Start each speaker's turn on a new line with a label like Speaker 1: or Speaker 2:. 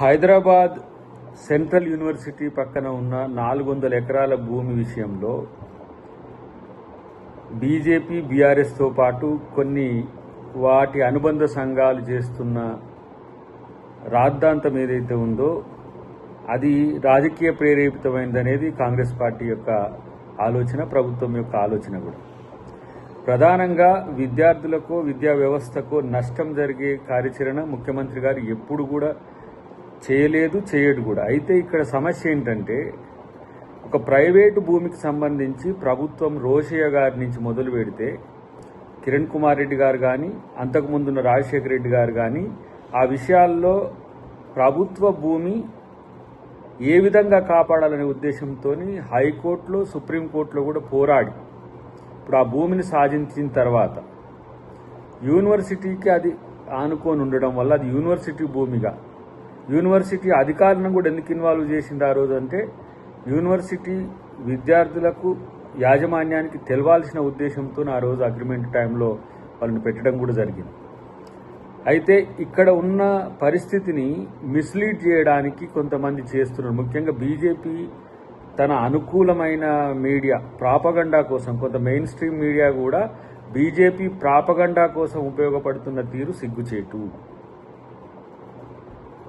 Speaker 1: Hyderabad central university పక్కన ఉన్న నాలుగు వందల ఎకరాల భూమి విషయంలో బీజేపీ బీఆర్ఎస్తో పాటు కొన్ని వాటి అనుబంధ సంఘాలు చేస్తున్న రాద్ధాంతం ఏదైతే ఉందో అది రాజకీయ ప్రేరేపితమైందనేది కాంగ్రెస్ పార్టీ యొక్క ఆలోచన ప్రభుత్వం యొక్క ఆలోచన కూడా. ప్రధానంగా విద్యార్థులకు విద్యా వ్యవస్థకు నష్టం జరిగే కార్యాచరణ ముఖ్యమంత్రి గారు ఎప్పుడు కూడా చేయలేదు చేయడు కూడా. అయితే ఇక్కడ సమస్య ఏంటంటే ఒక ప్రైవేటు భూమికి సంబంధించి ప్రభుత్వం రోషయ్య గారి నుంచి మొదలు పెడితే కిరణ్ కుమార్ రెడ్డి గారు కానీ అంతకుముందున్న రాజశేఖర రెడ్డి గారు కానీ ఆ విషయాల్లో ప్రభుత్వ భూమి ఏ విధంగా కాపాడాలనే ఉద్దేశంతో హైకోర్టులో సుప్రీంకోర్టులో కూడా పోరాడి ఇప్పుడు ఆ భూమిని సాధించిన తర్వాత యూనివర్సిటీకి అది ఆనుకొని ఉండడం వల్ల అది యూనివర్సిటీ భూమిగా యూనివర్సిటీ అధికారులను కూడా ఎందుకు ఇన్వాల్వ్ చేసింది ఆ రోజు అంటే యూనివర్సిటీ విద్యార్థులకు యాజమాన్యానికి తెలవాల్సిన ఉద్దేశంతో ఆ రోజు అగ్రిమెంట్ టైంలో వాళ్ళని పెట్టడం కూడా జరిగింది. అయితే ఇక్కడ ఉన్న పరిస్థితిని మిస్లీడ్ చేయడానికి కొంతమంది చేస్తున్నారు. ముఖ్యంగా బీజేపీ తన అనుకూలమైన మీడియా ప్రాపగండా కోసం కొంత మెయిన్ స్ట్రీమ్ మీడియా కూడా బీజేపీ ప్రాపగండా కోసం ఉపయోగపడుతున్న తీరు సిగ్గుచేటు.